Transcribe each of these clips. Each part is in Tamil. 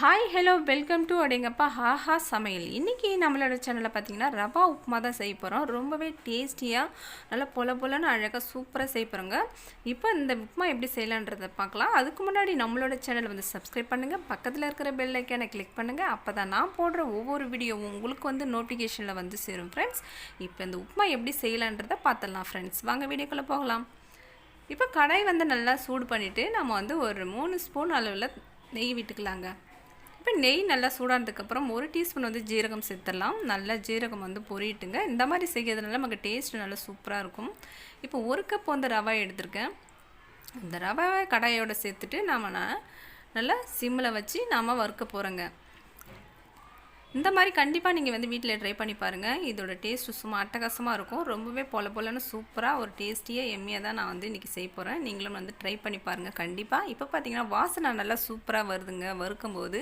ஹாய் ஹலோ வெல்கம் டு அடேங்கப்பா ஹாஹா சமையல். இன்றைக்கி நம்மளோட சேனலில் பார்த்தீங்கன்னா ரவா உப்புமா தான் செய்ய போகிறோம் ரொம்பவே டேஸ்டியாக நல்லா பொல பொலன்னு அழகாக சூப்பராக செய்ய போகிறோங்க இப்போ இந்த உப்புமா எப்படி செய்யலான்றதை பார்க்கலாம். அதுக்கு முன்னாடி நம்மளோட சேனலை வந்து சப்ஸ்கிரைப் பண்ணுங்கள் பக்கத்தில் இருக்கிற பெல் ஐக்கானை கிளிக் பண்ணுங்கள் அப்போ தான் நான் போடுற ஒவ்வொரு வீடியோவும் உங்களுக்கு வந்து நோட்டிஃபிகேஷனில் வந்து சேரும் ஃப்ரெண்ட்ஸ் இப்போ இந்த உப்புமா எப்படி செய்யலான்றதை பார்த்துடலாம் ஃப்ரெண்ட்ஸ் வாங்க வீடியோக்குள்ளே போகலாம். இப்போ கடாய் வந்து நல்லா சூடு பண்ணிவிட்டு நம்ம வந்து ஒரு மூணு ஸ்பூன் அளவில் நெய் விட்டுக்கலாங்க. இப்போ நெய் நல்லா சூடானதுக்கப்புறம் ஒரு டீஸ்பூன் வந்து ஜீரகம் சேர்த்துடலாம். நல்லா ஜீரகம் வந்து பொரியட்டுங்க. இந்த மாதிரி செய்கிறதுனால நமக்கு டேஸ்ட் நல்லா சூப்பராக இருக்கும். இப்போ ஒரு கப் வந்து ரவை எடுத்திருக்கேன். இந்த ரவை கடாயோடு சேர்த்துட்டு நாம் நான் நல்லா சிம்மில் வச்சு நாம் வறுக்க போகிறோங்க இந்த மாதிரி கண்டிப்பாக நீங்கள் வந்து வீட்டில் ட்ரை பண்ணி பாருங்கள் இதோட டேஸ்ட்டு சும்மா அட்டகாசமாக இருக்கும். ரொம்பவே பொல பொலன்னு சூப்பராக ஒரு டேஸ்டியாக எம்மியாக தான் நான் வந்து இன்றைக்கி செய்ய போகிறேன் நீங்களும் வந்து ட்ரை பண்ணி பாருங்கள் கண்டிப்பாக இப்போ பார்த்தீங்கன்னா வாசனை நல்லா சூப்பராக வருதுங்க. வறுக்கும்போது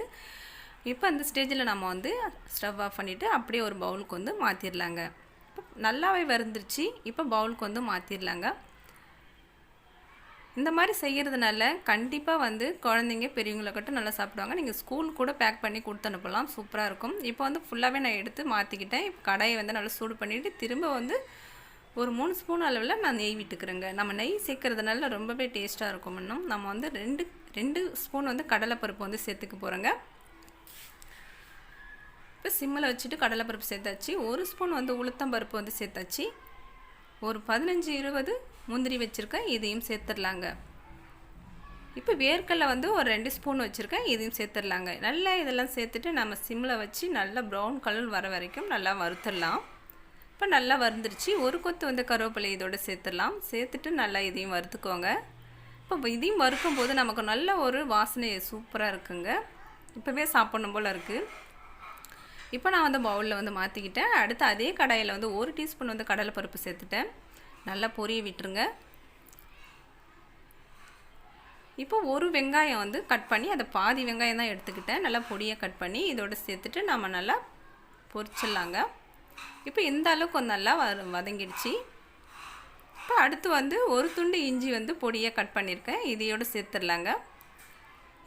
இப்போ அந்த ஸ்டேஜில் நம்ம வந்து ஸ்டவ் ஆஃப் பண்ணிவிட்டு அப்படியே ஒரு பவுலுக்கு வந்து மாற்றிடலாங்க இப்போ நல்லாவே வருந்துருச்சு இப்போ பவுலுக்கு வந்து மாற்றிடலாங்க இந்த மாதிரி செய்கிறதுனால கண்டிப்பாக வந்து குழந்தைங்க பெரியவங்களை கட்டும் நல்லா சாப்பிடுவாங்க. நீங்கள் ஸ்கூல் கூட பேக் பண்ணி கொடுத்து அனுப்பலாம். சூப்பராக இருக்கும். இப்போ வந்து ஃபுல்லாகவே நான் எடுத்து மாற்றிக்கிட்டேன் இப்போ கடையை வந்து நல்லா சூடு பண்ணிவிட்டு திரும்ப வந்து ஒரு மூணு ஸ்பூன் அளவில் நான் நெய் விட்டுக்கிறேங்க. நம்ம நெய் சேர்க்கறதுனால ரொம்பவே டேஸ்ட்டாக இருக்கும் இன்னும். நம்ம வந்து ரெண்டு ரெண்டு ஸ்பூன் வந்து கடலைப்பருப்பு வந்து சேர்த்துக்க போகிறோங்க இப்போ சிம்மில் வச்சுட்டு கடலைப்பருப்பு சேர்த்தாச்சு. ஒரு ஸ்பூன் வந்து உளுத்தம் பருப்பு வந்து சேர்த்தாச்சு. ஒரு பதினஞ்சு இருபது முந்திரி வச்சுருக்கேன் இதையும் சேர்த்துடலாங்க. இப்போ வேர்க்கடலை வந்து ஒரு ரெண்டு ஸ்பூன் வச்சுருக்கேன் இதையும் சேர்த்துடலாங்க. நல்லா இதெல்லாம் சேர்த்துட்டு நம்ம சிம்மில் வச்சு நல்லா ப்ரௌன் கலர் வர வரைக்கும் நல்லா வறுத்துடலாம். இப்போ நல்லா வறுந்துருச்சு. ஒரு கொத்து வந்து கருவேப்பிலை இதோடு சேர்த்துடலாம். சேர்த்துட்டு நல்லா இதையும் வறுத்துக்கோங்க. இப்போ இதையும் வறுக்கும் போது நமக்கு நல்ல ஒரு வாசனை சூப்பராக இருக்குங்க. இப்போவே சாப்பிடணும் போல் இருக்குது இப்போ நான் வந்து பவுலில் வந்து மாற்றிக்கிட்டேன் அடுத்து அதே கடாயில் வந்து ஒரு டீஸ்பூன் வந்து கடலைப்பருப்பு சேர்த்துட்டேன். நல்லா பொரிய விட்டுருங்க. இப்போ ஒரு வெங்காயம் வந்து கட் பண்ணி அதை பாதி வெங்காயம் தான் எடுத்துக்கிட்டேன். நல்லா பொடியாக கட் பண்ணி இதோடு சேர்த்துட்டு நம்ம நல்லா பொரிச்சிடலாங்க. இப்போ இந்த அளவுக்கு நல்லா வதங்கிடுச்சு? இப்போ அடுத்து வந்து ஒரு துண்டு இஞ்சி வந்து பொடியாக கட் பண்ணியிருக்கேன். இதையோடு சேர்த்துடலாங்க.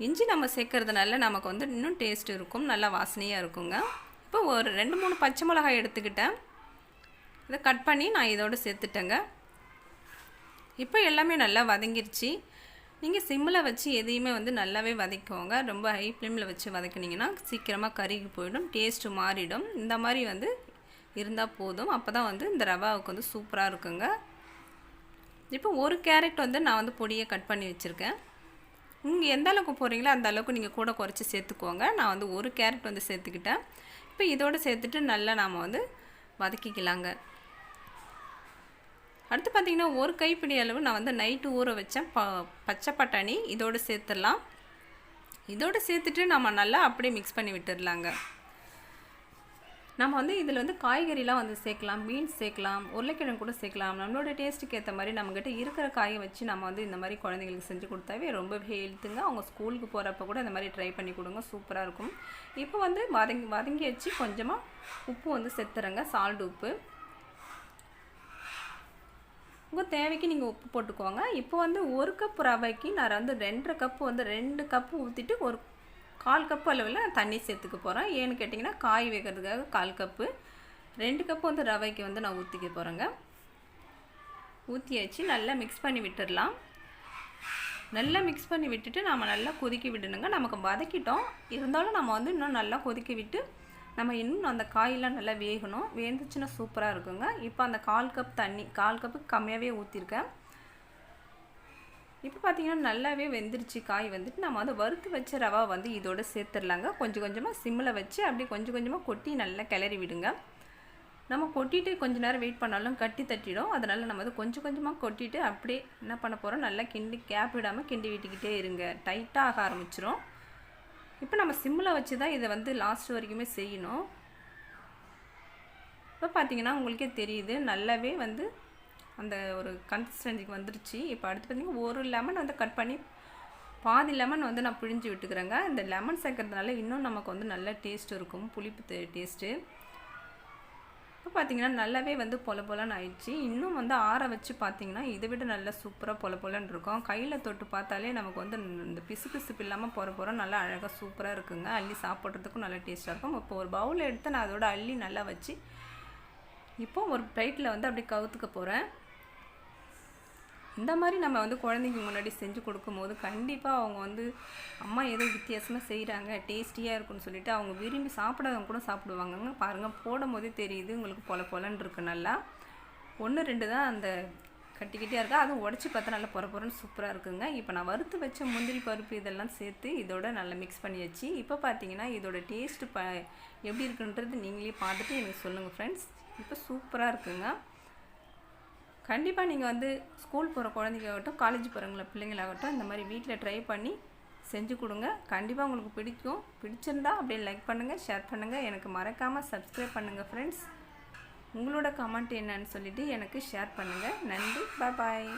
இஞ்சி நம்ம சேர்க்கறதுனால நமக்கு வந்து இன்னும் டேஸ்ட் இருக்கும் நல்லா வாசனையாக இருக்குங்க. இப்போ ஒரு ரெண்டு மூணு பச்சை மிளகாய் எடுத்துக்கிட்டேன். இதை கட் பண்ணி நான் இதோடு சேர்த்துட்டேங்க. இப்போ எல்லாமே நல்லா வதங்கிருச்சு. நீங்கள் சிம்மில் வச்சு எதையுமே வந்து நல்லாவே வதக்குவோங்க ரொம்ப ஹை ஃப்ளேமில் வச்சு வதக்குனிங்கன்னா சீக்கிரமாக கருகி போயிடும் டேஸ்ட்டு மாறிடும். இந்த மாதிரி வந்து இருந்தால் போதும். அப்போ தான் வந்து இந்த ரவாவுக்கு வந்து சூப்பராக இருக்குங்க. இப்போ ஒரு கேரட் வந்து நான் வந்து பொடியை கட் பண்ணி வச்சுருக்கேன். நீங்கள் எந்த அளவுக்கு போகிறீங்களோ அந்த அளவுக்கு நீங்கள் கூட குறைச்சி சேர்த்துக்கோங்க. நான் வந்து ஒரு கேரட் வந்து சேர்த்துக்கிட்டேன். இப்போ இதோடு சேர்த்துட்டு நல்லா நாம் வந்து வதக்கிக்கலாங்க. அடுத்து பார்த்திங்கன்னா ஒரு கைப்பிடி அளவு நான் வந்து நைட்டு ஊற வச்சேன். ப பச்சை பட்டாணி இதோடு சேர்த்துடலாம். இதோடு சேர்த்துட்டு நம்ம நல்லா அப்படியே மிக்ஸ் பண்ணி விட்டுடலாங்க. நம்ம வந்து இதில் வந்து காய்கறிலாம் வந்து சேர்க்கலாம் பீன்ஸ் சேர்க்கலாம் உருளைக்கிழங்கு கூட சேர்க்கலாம். நம்மளோட டேஸ்ட்டுக்கு ஏற்ற மாதிரி நம்மக்கிட்ட இருக்கிற காயை வச்சு நம்ம வந்து இந்த மாதிரி குழந்தைங்களுக்கு செஞ்சு கொடுத்தாவே ரொம்ப ஹெல்த்துங்க அவங்க ஸ்கூலுக்கு போகிறப்ப கூட இந்த மாதிரி ட்ரை பண்ணி கொடுங்க சூப்பராக இருக்கும். இப்போ வந்து வதங்கி வதங்கி வச்சு கொஞ்சமாக உப்பு வந்து செத்துறங்க சால்ட் உப்பு. உங்கள் தேவைக்கு நீங்கள் உப்பு போட்டுக்கோங்க. இப்போ வந்து ஒரு கப் ரவைக்கு நான் வந்து ரெண்டரை கப்பு வந்து ரெண்டு கப்பு ஊற்றிட்டு ஒரு கால் கப்பு அளவில் தண்ணி சேர்த்துக்க போகிறேன் ஏன்னு கேட்டிங்கன்னா காய் வைக்கிறதுக்காக கால் கப்பு ரெண்டு கப்பு வந்து ரவைக்கு வந்து நான் ஊற்றிக்க போகிறேங்க ஊற்றியாச்சு நல்லா மிக்ஸ் பண்ணி விட்டுடலாம் நல்லா மிக்ஸ் பண்ணி விட்டுட்டு நம்ம நல்லா கொதிக்க விடணுங்க. நமக்கு வதக்கிட்டோம். இருந்தாலும் நம்ம வந்து இன்னும் நல்லா கொதிக்க விட்டு நம்ம இன்னும் அந்த காயெல்லாம் நல்லா வேகணும். வேந்துச்சுன்னா சூப்பராக இருக்குங்க. இப்போ அந்த கால் கப் தண்ணி கால் கப்புக்கு கம்மியாகவே ஊற்றிருக்கேன் இப்போ பார்த்திங்கன்னா நல்லாவே வெந்துருச்சு காய் வந்துட்டு. நம்ம அதை வறுத்து வச்ச ரவா வந்து இதோட சேர்த்துடலாங்க. கொஞ்சம் கொஞ்சமாக சிம்மில் வச்சு அப்படியே கொஞ்சம் கொஞ்சமாக கொட்டி நல்லா கிளறி விடுங்க. நம்ம கொட்டிட்டு கொஞ்ச நேரம் வெயிட் பண்ணாலும் கட்டி தட்டிடும். அதனால் நம்ம அதை கொஞ்சம் கொஞ்சமாக கொட்டிட்டு அப்படியே என்ன பண்ண போகிறோம் நல்லா கிண்டி கேப் விடாமல் கிண்டி விட்டுக்கிட்டே இருங்க. டைட்டாக ஆக ஆரம்பிச்சிரும். இப்போ நம்ம சிம்மில் வச்சு தான் இதை வந்து லாஸ்ட் வரைக்குமே செய்யணும். இப்போ பார்த்தீங்கன்னா உங்களுக்கே தெரியுது நல்லாவே வந்து அந்த ஒரு கன்சிஸ்டன்சிக்கு வந்துருச்சு. இப்போ அடுத்து பார்த்திங்கன்னா ஒரு லெமன் வந்து கட் பண்ணி பாதி லெமன் வந்து நான் பிழிஞ்சு விட்டுக்கிறேங்க. இந்த லெமன் சேர்க்கறதுனால இன்னும் நமக்கு வந்து நல்ல டேஸ்ட் இருக்கும் புளிப்பு டேஸ்ட்டு இப்போ பார்த்தீங்கன்னா நல்லாவே வந்து பொல பொலன்னு ஆயிடுச்சு. இன்னும் வந்து ஆற வச்சு பார்த்தீங்கன்னா இதை விட நல்லா சூப்பராக பொல பொலன்னு இருக்கும். கையில் தொட்டு பார்த்தாலே நமக்கு வந்து இந்த பிசு பிசுப்பு இல்லாமல் போகிற போகிற நல்லா அழகாக சூப்பராக இருக்குங்க. அள்ளி சாப்பிட்றதுக்கும் நல்லா டேஸ்ட்டாக இருக்கும். இப்போ ஒரு பவுல் எடுத்து நான் அதோட அள்ளி நல்லா வச்சு இப்போ ஒரு பிளேட்டில் வந்து அப்படியே கவுத்துக்க போகிறேன் இந்த மாதிரி நம்ம வந்து குழந்தைங்க முன்னாடி செஞ்சு கொடுக்கும்போது கண்டிப்பாக அவங்க வந்து அம்மா ஏதோ வித்தியாசமாக செய்கிறாங்க டேஸ்டியாக இருக்குன்னு சொல்லிட்டு அவங்க விரும்பி சாப்பிடாதவங்க கூட சாப்பிடுவாங்கங்க. பாருங்கள் போடும் போதே தெரியுது உங்களுக்கு பொல பொலன்னு இருக்குது நல்லா. ஒன்று ரெண்டு தான் அந்த கட்டிக்கிட்டே இருக்கா. அதுவும் உடச்சி பார்த்தா நல்லா பொற பொறன்னு சூப்பராக இருக்குங்க. இப்போ நான் வறுத்து வச்ச முந்திரி பருப்பு இதெல்லாம் சேர்த்து இதோட நல்லா மிக்ஸ் பண்ணி வச்சு இப்போ பார்த்தீங்கன்னா இதோட டேஸ்ட்டு ப எப்படி இருக்குன்றது நீங்களே பார்த்துட்டு எனக்கு சொல்லுங்கள் ஃப்ரெண்ட்ஸ் இப்போ சூப்பராக இருக்குங்க. கண்டிப்பாக நீங்கள் வந்து ஸ்கூல் போகிற குழந்தைங்களாகட்டும் காலேஜ் போகிறவங்கள பிள்ளைங்களாகட்டும் இந்த மாதிரி வீட்டில் ட்ரை பண்ணி செஞ்சு கொடுங்க. கண்டிப்பாக உங்களுக்கு பிடிக்கும். பிடிச்சிருந்தா அப்படியே லைக் பண்ணுங்கள் ஷேர் பண்ணுங்கள் எனக்கு மறக்காமல் சப்ஸ்கிரைப் பண்ணுங்கள் ஃப்ரெண்ட்ஸ் உங்களோட கமெண்ட் என்னன்னு சொல்லிவிட்டு எனக்கு ஷேர் பண்ணுங்கள் நன்றி. பாய்